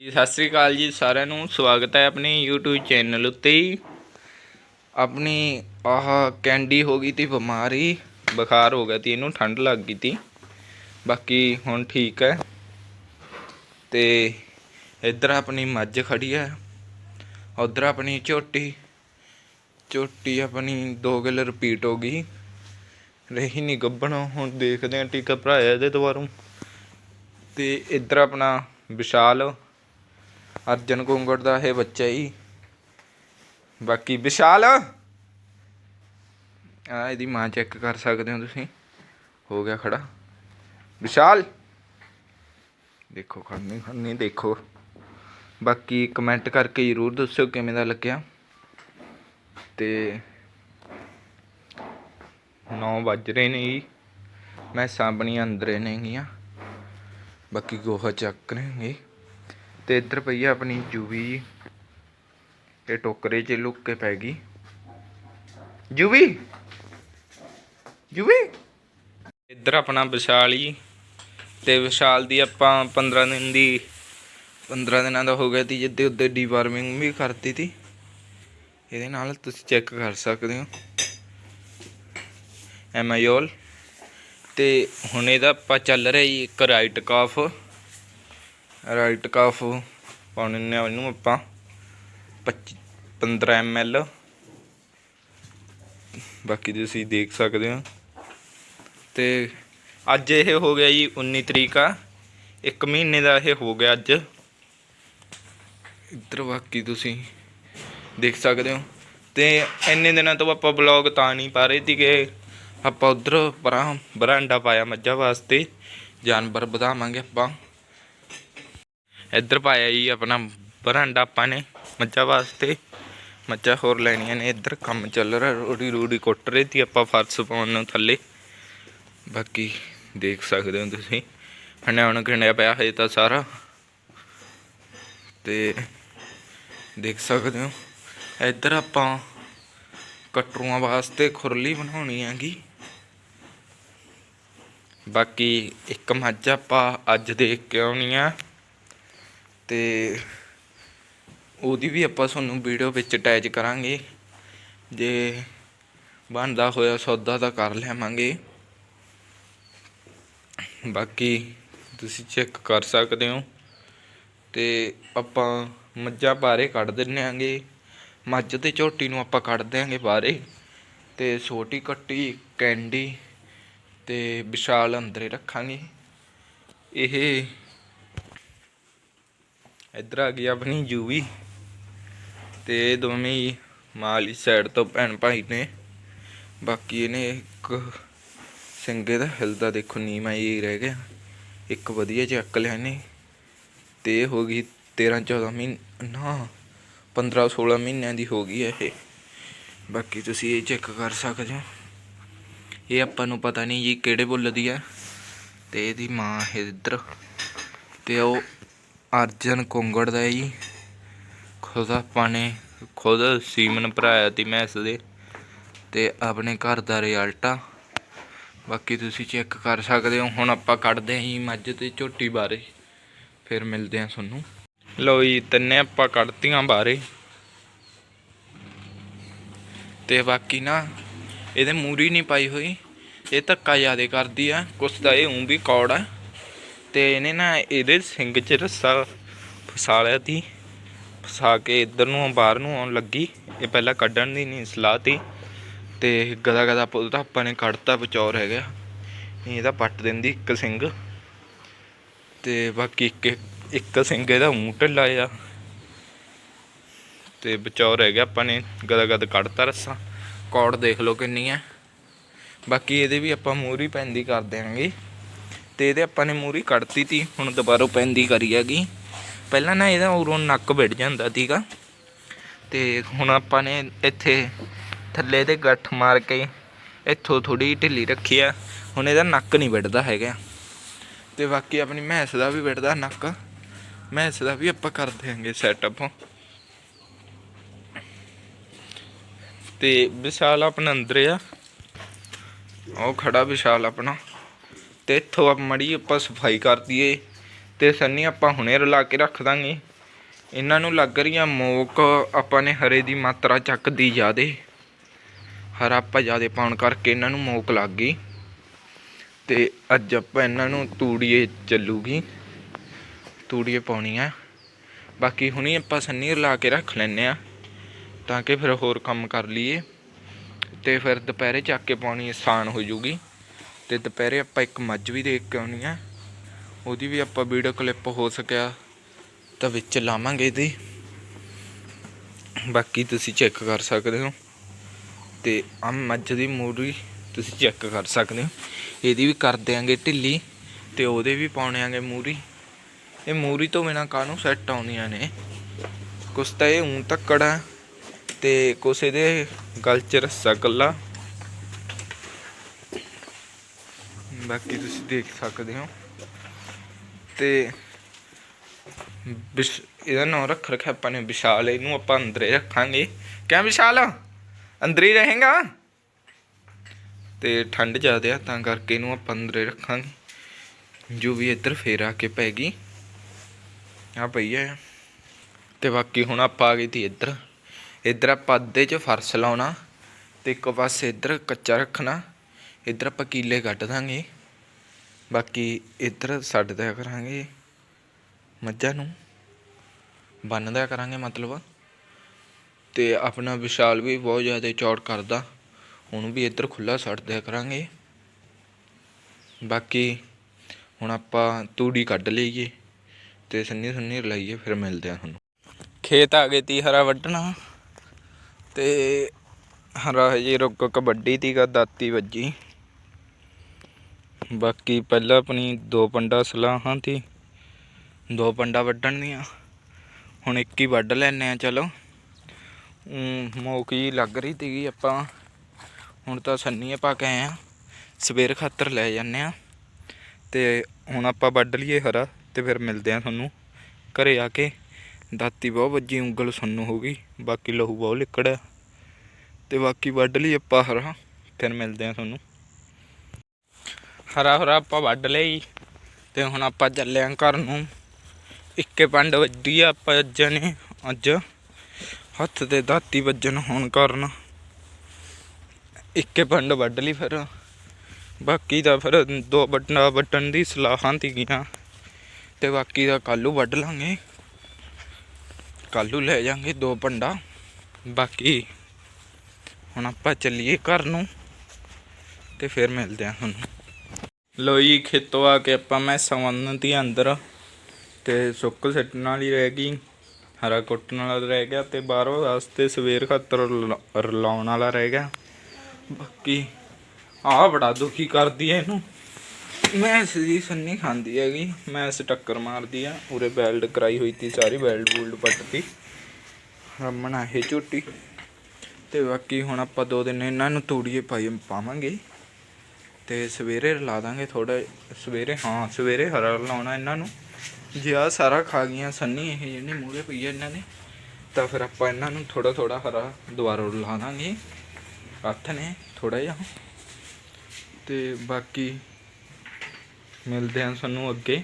ਸਤਿ ਸ੍ਰੀ ਅਕਾਲ ਜੀ ਸਾਰਿਆਂ ਨੂੰ। ਸਵਾਗਤ ਹੈ ਆਪਣੇ YouTube ਚੈਨਲ ਉੱਤੇ ਹੀ। ਆਪਣੀ ਆਹ ਕੈਂਡੀ ਹੋ ਗਈ ਤੀ, ਬਿਮਾਰੀ, ਬੁਖਾਰ ਹੋ ਗਿਆ ਤੀ, ਇਹਨੂੰ ਠੰਡ ਲੱਗ ਗਈ ਤੀ। ਬਾਕੀ ਹੁਣ ਠੀਕ ਹੈ। ਤੇ ਇੱਧਰ ਆਪਣੀ ਮੱਝ ਖੜੀ ਹੈ। ਉਧਰ ਆਪਣੀ ਝੋਟੀ। ਝੋਟੀ ਆਪਣੀ ਦੋ ਗਿਲ ਰਿਪੀਟ ਹੋ ਗਈ। ਰਹੀ ਨਹੀਂ ਗੱਭਣ, ਹੁਣ ਦੇਖਦੇ ਹਾਂ ਟੀਕਾ ਭਰਾਇਆ ਇਹਦੇ ਦੁਬਾਰਾ ਤੇ ਇੱਧਰ ਆਪਣਾ ਵਿਸ਼ਾਲ। ਅਰਜਨ ਕੋਂਗੜ ਦਾ ਇਹ ਬੱਚਾ ਹੀ। ਬਾਕੀ ਵਿਸ਼ਾਲ। ਆ ਇਹਦੀ ਮਾਂ ਚੈੱਕ ਕਰ ਸਕਦੇ ਹੋ ਤੁਸੀਂ। ਹੋ ਗਿਆ ਖੜਾ। ਵਿਸ਼ਾਲ। ਦੇਖੋ ਖੜਨੀ ਖੜਨੀ ਦੇਖੋ। ਬਾਕੀ ਕਮੈਂਟ ਕਰਕੇ ਜ਼ਰੂਰ ਦੱਸਿਓ ਕਿਵੇਂ ਦਾ ਲੱਗਿਆ। ਤੇ 9 ਵੱਜ ਰਹੇ ਨੇ ਜੀ। ਮੈਂ ਸਾਂਭਣੀਆਂ ਅੰਦਰੇ ਨੇਗੀਆਂ। ਬਾਕੀ ਗੋਹਾ ਚੱਕ ਰਹੇਗੇ ਤੇ ਇੱਧਰ ਪਈ ਆ ਆਪਣੀ ਜੂਵੀ ਜੀ। ਇਹ ਟੋਕਰੇ 'ਚ ਲੁੱਕ ਕੇ ਪੈ ਗਈ। ਜੂਵੀ? ਜੂਵੀ? ਇੱਧਰ ਆਪਣਾ ਵਿਸ਼ਾਲ ਜੀ। ਤੇ ਵਿਸ਼ਾਲ ਦੀ ਆਪਾਂ 15 ਦਿਨ ਦੀ 15 ਦਿਨਾਂ ਦਾ ਹੋ ਗਿਆ ਤੀ, ਜਿੱਦੇ ਉੱਤੇ ਡੀਵਾਰਮਿੰਗ ਵੀ ਕਰਤੀ ਤੀ। ਇਹਦੇ ਨਾਲ ਤੁਸੀਂ ਚੈੱਕ ਕਰ ਸਕਦੇ ਹੋ। ਐਮਾਯੋਲ ਤੇ ਹੁਣ ਇਹਦਾ ਆਪਾਂ ਚੱਲ ਰਿਹਾ ਜੀ ਇੱਕ ਰਾਈਟ ਕਾਫ ਰਾਈਟ ਕਾਫ ਪਾਉਣੇ ਨੇ ਇਹਨੂੰ ਆਪਾਂ। 25 15 ml ਬਾਕੀ ਤੁਸੀਂ ਦੇਖ ਸਕਦੇ ਹੋ। ਤੇ ਅੱਜ ਇਹ ਹੋ ਗਿਆ ਜੀ 19 ਤਰੀਕ ਆ। ਇੱਕ ਮਹੀਨੇ ਦਾ ਇਹ ਹੋ ਗਿਆ ਅੱਜ। ਇੱਧਰ ਬਾਕੀ ਤੁਸੀਂ ਦੇਖ ਸਕਦੇ ਹੋ। ਤੇ ਇੰਨੇ ਦਿਨਾਂ ਤੋਂ ਆਪਾਂ ਬਲੌਗ ਤਾਂ ਨਹੀਂ ਪਾ ਰਹੇ ਸੀਗੇ। ਆਪਾਂ ਉਧਰ ਪਰਾਂ ਬਰਾਂਡਾ ਪਾਇਆ ਮੱਝਾਂ ਵਾਸਤੇ। ਜਾਨਵਰ ਵਧਾਵਾਂਗੇ ਆਪਾਂ। ਇੱਧਰ ਪਾਇਆ ਜੀ ਆਪਣਾ ਬਰਾਂਡਾ ਆਪਾਂ ਨੇ ਮੱਝਾਂ ਵਾਸਤੇ। ਮੱਝਾਂ ਹੋਰ ਲੈਣੀਆਂ ਨੇ, ਇੱਧਰ ਕੰਮ ਚੱਲ ਰਿਹਾ, ਰੋੜੀ ਰੂੜੀ ਕੁੱਟ ਰਹੀ ਤੀ ਆਪਾਂ ਫਰਸ਼ ਪਾਉਣ ਨੂੰ ਥੱਲੇ। ਬਾਕੀ ਦੇਖ ਸਕਦੇ ਹੋ ਤੁਸੀਂ ਹਣੇ ਹੁਣ ਕਿੰਨਿਆ ਪਿਆ ਹੈ ਤਾਂ ਸਾਰਾ। ਤੇ ਦੇਖ ਸਕਦੇ ਹੋ, ਇੱਧਰ ਆਪਾਂ ਕਟਰੂਆਂ ਵਾਸਤੇ ਖੁਰਲੀ ਬਣਾਉਣੀ ਹੈਗੀ। ਬਾਕੀ ਇੱਕ ਮੱਝ ਆਪਾਂ ਅੱਜ ਦੇਖ ਕੇ ਆਉਣੀ ਆ। ਤੇ ਉਹਦੀ ਵੀ ਆਪਾਂ ਤੁਹਾਨੂੰ ਵੀਡੀਓ ਵਿੱਚ ਅਟੈਚ ਕਰਾਂਗੇ। ਜੇ ਬਣਦਾ ਹੋਇਆ ਸੌਦਾ ਤਾਂ ਕਰ ਲੈਵਾਂਗੇ ਬਾਕੀ ਤੁਸੀਂ ਚੈੱਕ ਕਰ ਸਕਦੇ ਹੋ। ਤੇ ਆਪਾਂ ਮੱਝਾਂ ਬਾਰੇ ਕੱਢ ਦਿੰਨੇ ਆਂਗੇ ਮੱਝ ਤੇ ਝੋਟੀ ਨੂੰ ਆਪਾਂ ਕੱਢ ਦਿਆਂਗੇ ਬਾਰੇ ਤੇ ਛੋਟੀ ਕੱਟੀ, ਕੈਂਡੀ ਤੇ ਵਿਸ਼ਾਲ ਅੰਦਰੇ ਰੱਖਾਂਗੇ। ਇਹ ਇੱਧਰ ਆ ਗਈ ਆਪਣੀ ਯੂਵੀ ਤੇ ਇਹ ਦੋਵੇਂ ਹੀ ਮਾਲੀ ਸਾਈਡ ਤੋਂ ਭੈਣ ਭਾਈ ਨੇ। ਬਾਕੀ ਇਹਨੇ ਇੱਕ ਸਿੰਗੇ ਦਾ ਹਿਲਦਾ ਦੇਖੋ ਨੀਮਾ ਹੀ ਰਹਿ ਗਿਆ। ਇੱਕ ਵਧੀਆ ਚੱਕ ਲਿਆ ਇਹਨੇ। ਤੇ ਹੋ ਗਈ 13 14 ਮਹੀਨੇ, ਨਾ 15 16 ਮਹੀਨਿਆਂ ਦੀ ਹੋ ਗਈ ਹੈ ਇਹ। ਬਾਕੀ ਤੁਸੀਂ ਇਹ ਚੈੱਕ ਕਰ ਸਕਦੇ ਹੋ। ਇਹ ਆਪਾਂ ਨੂੰ ਪਤਾ ਨਹੀਂ ਜੀ ਕਿਹੜੇ ਬੁੱਲ ਦੀ ਹੈ। ਤੇ ਇਹਦੀ ਮਾਂ ਹੈ ਇੱਧਰ। ਤੇ ਉਹ ਅਰਜਨ ਕੁੰਗੜ ਦਾ ਹੈ ਜੀ। ਖੁਦ ਆਪਾਂ ਨੇ ਖੁਦ ਸੀਮਨ ਭਰਾਇਆ ਤੀ ਮੈਸ ਦੇ ਤੇ ਆਪਣੇ ਘਰ ਦਾ ਰਿਜ਼ਲਟ ਆ। ਬਾਕੀ ਤੁਸੀਂ ਚੈੱਕ ਕਰ ਸਕਦੇ ਹੋ। ਹੁਣ ਆਪਾਂ ਕੱਢਦੇ ਹਾਂ ਜੀ ਮੱਝ ਤੇ ਝੋਟੀ ਬਾਰੇ। ਫਿਰ ਮਿਲਦੇ ਹਾਂ ਤੁਹਾਨੂੰ। ਲੋ ਜੀ, ਤਿੰਨੇ ਆਪਾਂ ਕੱਢਤੀਆਂ ਬਾਰੇ। ਤੇ ਬਾਕੀ ਨਾ, ਇਹਦੇ ਮੂਰੀ ਨਹੀਂ ਪਾਈ ਹੋਈ। ਇਹ ਧੱਕਾ ਜ਼ਿਆਦੇ ਕਰਦੀ ਆ। ਕੁਛ ਤਾਂ ਇਹ ਉਂ ਵੀ ਕੌੜ ਆ। ਤੇ ਇਹਨੇ ਨਾ ਇਹਦੇ ਸਿੰਗ 'ਚ ਰੱਸਾ ਫਸਾ ਲਿਆ ਤੀ। ਫਸਾ ਕੇ ਇੱਧਰ ਨੂੰ, ਬਾਹਰ ਨੂੰ ਆਉਣ ਲੱਗੀ। ਇਹ ਪਹਿਲਾਂ ਕੱਢਣ ਦੀ ਨਹੀਂ, ਸਲਾਹ ਤੀ। ਤੇ ਗਦਾ ਗਦਾ ਪੁੱਲ ਤਾਂ ਆਪਾਂ ਨੇ ਕੱਢਤਾ, ਬਚੌਰ ਹੈਗਾ। ਨਹੀਂ ਇਹਦਾ ਪੱਟ ਦਿੰਦੀ ਇੱਕ ਸਿੰਘ। ਤੇ ਬਾਕੀ ਇੱਕ ਇੱਕ ਸਿੰਘ ਇਹਦਾ ਊਂ ਢਿੱਲਾ ਆ ਤੇ ਬਚੌਰ ਹੈਗਾ, ਆਪਾਂ ਨੇ ਗਦਾ ਗਦ ਕੱਢਤਾ ਰੱਸਾ। ਕੌੜ ਦੇਖ ਲਓ ਕਿੰਨੀ ਹੈ। ਬਾਕੀ ਇਹਦੇ ਵੀ ਆਪਾਂ ਮੂਰੀ ਪੈਂਦੀ ਕਰ ਦਿਆਂਗੇ ਤੇ ਇਹਦੇ ਆਪਾਂ ਨੇ ਮੂਰੀ ਕੱਢਤੀ ਤੀ, ਹੁਣ ਦੁਬਾਰਾ ਪੈਂਦੀ ਕਰੀ ਹੈਗੀ। ਪਹਿਲਾਂ ਨਾ ਇਹਦਾ ਉਰੋਂ ਨੱਕ ਵਿੜ ਜਾਂਦਾ ਸੀਗਾ। ਤੇ ਹੁਣ ਆਪਾਂ ਨੇ ਇੱਥੇ ਥੱਲੇ ਤੇ ਗੱਠ ਮਾਰ ਕੇ ਇੱਥੋਂ ਥੋੜੀ ਢਿੱਲੀ ਰੱਖੀ ਆ। ਹੁਣ ਇਹਦਾ ਨੱਕ ਨਹੀਂ ਵਿੱਢਦਾ ਹੈਗਾ। ਤੇ ਬਾਕੀ ਆਪਣੀ ਮੈਂਸ ਦਾ ਵੀ ਵਿੱਢਦਾ ਨੱਕ। ਮੈਂਸ ਦਾ ਵੀ ਆਪਾਂ ਕਰ ਦਿਆਂਗੇ ਸੈਟਅਪ ਤੇ ਵਿਸ਼ਾਲ ਆਪਣਾ ਅੰਦਰ ਆ। ਉਹ ਖੜਾ ਵਿਸ਼ਾਲ ਆਪਣਾ। ਤੇ ਇੱਥੋਂ ਆਪ ਮੜੀ ਆਪਾਂ ਸਫ਼ਾਈ ਕਰ ਦਈਏ ਤੇ ਸੰਨੀ ਆਪਾਂ ਹੁਣੇ ਰਲਾ ਕੇ ਰੱਖ ਦਾਂਗੇ। ਇਹਨਾਂ ਨੂੰ ਲੱਗ ਰਹੀਆਂ ਮੋਕ ਆਪਾਂ ਨੇ ਹਰੇ ਦੀ ਮਾਤਰਾ ਚੱਕਦੀ ਜ਼ਿਆਦੇ। ਹਰਾ ਆਪਾਂ ਜ਼ਿਆਦੇ ਪਾਉਣ ਕਰਕੇ ਇਹਨਾਂ ਨੂੰ ਮੋਕ ਲੱਗ ਗਈ। ਤੇ ਅੱਜ ਆਪਾਂ ਇਹਨਾਂ ਨੂੰ ਤੂੜੀਏ ਚੱਲੂਗੀ। ਤੂੜੀਏ ਪਾਉਣੀ ਆ। ਬਾਕੀ ਹੁਣੀ ਆਪਾਂ ਸੰਨੀ ਰਲਾ ਕੇ ਰੱਖ ਲੈਨੇ ਆ ਤਾਂ ਕਿ ਫਿਰ ਹੋਰ ਕੰਮ ਕਰ ਲਈਏ। ਤੇ ਫਿਰ ਦੁਪਹਿਰੇ ਚੱਕ ਕੇ ਪਾਉਣੀ ਆਸਾਨ ਹੋ ਜੂਗੀ। ਤੇ ਦੁਪਹਿਰੇ ਆਪਾਂ ਇੱਕ ਮੱਝ ਵੀ ਦੇਖ ਕੇ ਆਉਣੀ ਆ। ਉਹਦੀ ਵੀ ਆਪਾਂ ਵੀਡੀਓ ਕਲਿੱਪ ਹੋ ਸਕਿਆ, ਤਾਂ ਵਿੱਚ ਲਾਵਾਂਗੇ ਇਹਦੀ। ਬਾਕੀ ਤੁਸੀਂ ਚੈੱਕ ਕਰ ਸਕਦੇ ਹੋ। ਤੇ ਆ ਮੱਝ ਦੀ ਮੂਰੀ ਤੁਸੀਂ ਚੈੱਕ ਕਰ ਸਕਦੇ ਹੋ। ਇਹਦੀ ਵੀ ਕਰ ਦਿਆਂਗੇ ਢਿੱਲੀ ਤੇ ਉਹਦੇ ਵੀ ਪਾਉਣੇ ਆਂਗੇ ਮੂਰੀ। ਇਹ ਮੂਰੀ ਤੋਂ ਬਿਨਾ ਕਾਹਨੂੰ ਸੈੱਟ ਆਉਂਦੀਆਂ ਨੇ? ਕੁਛ ਤਾਂ ਇਹ ਉਂ ਤੱਕੜਾ ਤੇ ਕੁਛ ਇਹਦੇ ਗਲ ਚ ਰੱਸਾ ਕੱਲਾ। ਬਾਕੀ ਤੁਸੀਂ ਦੇਖ ਸਕਦੇ ਹੋ। ਤੇ ਵਿਸ਼, ਇਹਦਾ ਨਾਮ ਰੱਖ ਰੱਖਿਆ ਆਪਾਂ ਨੇ ਵਿਸ਼ਾਲ, ਇਹਨੂੰ ਆਪਾਂ ਅੰਦਰੇ ਰੱਖਾਂਗੇ। ਕਿਆ ਵਿਸ਼ਾਲ? ਅੰਦਰ ਹੀ ਰਹੇਗਾ। ਤੇ ਠੰਡ ਜ਼ਿਆਦਾ ਆ, ਤਾਂ ਕਰਕੇ ਇਹਨੂੰ ਆਪਾਂ ਅੰਦਰੇ ਰੱਖਾਂਗੇ। ਜੋ ਵੀ ਇੱਧਰ ਫੇਰ ਆ ਕੇ ਪੈ ਗਈ। ਆ ਪਈ ਆ। ਤੇ ਬਾਕੀ ਹੁਣ ਆਪਾਂ ਆ ਗਏ ਤੀ ਇੱਧਰ। ਇੱਧਰ ਆਪਾਂ ਅੱਧੇ 'ਚ ਫਰਸ਼ ਲਾਉਣਾ ਤੇ ਇੱਕ ਪਾਸੇ ਇੱਧਰ ਕੱਚਾ ਰੱਖਣਾ। ਇੱਧਰ ਆਪਾਂ ਕੀਲੇ ਕੱਢ ਦਾਂਗੇ। ਬਾਕੀ ਇੱਧਰ ਛੱਡ ਦਿਆ ਕਰਾਂਗੇ ਮੱਝਾਂ ਨੂੰ। ਬੰਨ ਦਿਆ ਕਰਾਂਗੇ ਮਤਲਬ। ਤੇ ਆਪਣਾ ਵਿਸ਼ਾਲ ਵੀ ਬਹੁਤ ਜ਼ਿਆਦਾ ਚੌੜ ਕਰਦਾ। ਹੁਣ ਵੀ ਇੱਧਰ ਖੁੱਲਾ ਛੱਡ ਦਿਆ ਕਰਾਂਗੇ। ਬਾਕੀ ਹੁਣ ਆਪਾਂ ਤੂੜੀ ਕੱਢ ਲਈਏ ਤੇ ਸੰਨੀ ਸੰਨੀ ਰਲਾਈਏ, ਫਿਰ ਮਿਲਦੇ ਆ ਤੁਹਾਨੂੰ। ਖੇਤ ਆ ਗਏ ਤੀ ਹਰਾ ਵੱਢਣਾ। ਤੇ ਹਰਾ ਹਜੇ ਰੁੱਕ ਕਬੱਡੀ ਤੀ ਗਾ ਦਾਤੀ ਵੱਜੀ। ਬਾਕੀ ਪਹਿਲਾਂ ਆਪਣੀ ਦੋ ਪੰਡਾ ਸਲਾਹਾਂ ਤੀ ਦੋ ਪੰਡਾ ਵੱਢਣ ਦੀਆਂ ਹੁਣ ਇੱਕ ਹੀ ਵੱਢ ਲੈਨੇ ਆ ਚਲੋ। ਊਂ ਮੋਕ ਜੀ ਲੱਗ ਰਹੀ ਤੀਗੀ ਆਪਾਂ। ਹੁਣ ਤਾਂ ਸੰਨੀਏ ਪਾ ਕੇ ਆਏ ਆ ਸਵੇਰ ਖਾਤਰ ਲੈ ਜਾਂਦੇ ਆ ਤੇ ਹੁਣ ਆਪਾਂ ਵੱਢ ਲਈਏ ਹਰਾ ਤੇ ਫਿਰ ਮਿਲਦੇ ਆ ਤੁਹਾਨੂੰ। ਘਰੇ ਆ ਕੇ ਦਾਤੀ ਬਹੁਤ ਵੱਜੀ, ਉਂਗਲ ਸੁੰਨ ਹੋ ਗਈ, ਬਾਕੀ ਲਹੂ ਬਹੁਤ ਲਿਕੜਿਆ। ਤੇ ਬਾਕੀ ਵੱਢ ਲਈ ਆਪਾਂ ਹਰਾ, ਫਿਰ ਮਿਲਦੇ ਆ ਤੁਹਾਨੂੰ। ਹਰਾ ਹਰਾ ਆਪਾਂ ਵੱਢ ਲਈ ਤੇ ਹੁਣ ਆਪਾਂ ਚੱਲੇ ਆਂ ਘਰ ਨੂੰ। ਇੱਕੇ ਪੰਡ ਵੱਡੀ ਆ ਆਪਾਂ ਅੱਜ ਨੇ ਅੱਜ। ਹੱਥ ਤੇ ਦਾਤੀ ਵੱਜਣ ਹੋਣ ਕਾਰਨ। ਇੱਕੇ ਪੰਡ ਵੱਢ ਲਈ ਫਿਰ। ਬਾਕੀ ਦਾ ਫਿਰ ਦੋ ਵੱਡਾ ਵੱਢਣ ਦੀ ਸਲਾਹਾਂ ਤੀਗੀਆਂ ਤੇ ਬਾਕੀ ਦਾ ਕੱਲੂ ਵੱਢ ਲਾਂਗੇ। ਕੱਲੂ ਲੈ ਜਾਾਂਗੇ ਦੋ ਪੰਡਾ। ਬਾਕੀ ਹੁਣ ਆਪਾਂ ਚੱਲੀਏ ਘਰ ਨੂੰ। ਤੇ ਫਿਰ ਮਿਲਦੇ ਆ ਤੁਹਾਨੂੰ। ਲੋ ਜੀ, ਖੇਤੋਂ ਆ ਕੇ ਆਪਾਂ ਮੈਂ ਸਵੰਨ ਦੀ ਅੰਦਰ ਤੇ ਸੁੱਕ ਸੱਟਣ ਵਾਲੀ ਰਹਿ ਗਈ, ਹਰਾ ਕੁੱਟਣ ਵਾਲਾ ਰਹਿ ਗਿਆ ਤੇ ਬਾਹਰੋਂ ਵਾਸਤੇ ਸਵੇਰ ਖਾਤਰ ਰਲਾ- ਰਲਾਉਣ ਵਾਲਾ ਰਹਿ ਗਿਆ। ਬਾਕੀ ਆਹ ਬੜਾ ਦੁਖੀ ਕਰਦੀ ਐ ਇਹਨੂੰ। ਮੈਂ ਦੀ ਸੰਨੀ ਖਾਂਦੀ ਹੈਗੀ ਮੈਂ ਇਸ ਟੱਕਰ ਮਾਰਦੀ ਆ, ਉਰੇ ਬੈਲਡ ਕਰਾਈ ਹੋਈ ਤੀ, ਸਾਰੀ ਬੈਲਡ ਬੂਲਡ ਪੱਟਤੀ। ਰਮਣਾ ਇਹ ਝੋਟੀ। ਤੇ ਬਾਕੀ ਹੁਣ ਆਪਾਂ ਦੋ ਦਿਨ ਇਹਨਾਂ ਨੂੰ ਤੂੜੀਏ ਪਾਈ, ਪਾਵਾਂਗੇ। ਤੇ ਸਵੇਰੇ ਲਾ ਦਾਂਗੇ ਥੋੜਾ ਸਵੇਰੇ, ਹਾਂ, ਸਵੇਰੇ ਹਰਾ ਲਾਉਣਾ ਇਹਨਾਂ ਨੂੰ। ਜੇ ਆ ਸਾਰਾ ਖਾ ਗਈਆਂ, ਸੰਨੀ ਇਹ ਜਿਹੜੀ ਮੂਰੇ ਪਈ ਆ ਇਹਨਾਂ ਨੇ ਤਾਂ ਫਿਰ ਆਪਾਂ ਇਹਨਾਂ ਨੂੰ ਥੋੜਾ ਥੋੜਾ ਹਰਾ ਦੁਬਾਰਾ ਲਾ ਦਾਂਗੇ। ਹੱਥ ਨੇ ਥੋੜਾ ਜਿਹਾ। ਤੇ ਬਾਕੀ ਮਿਲਦੇ ਹਾਂ ਸਾਨੂੰ ਅੱਗੇ।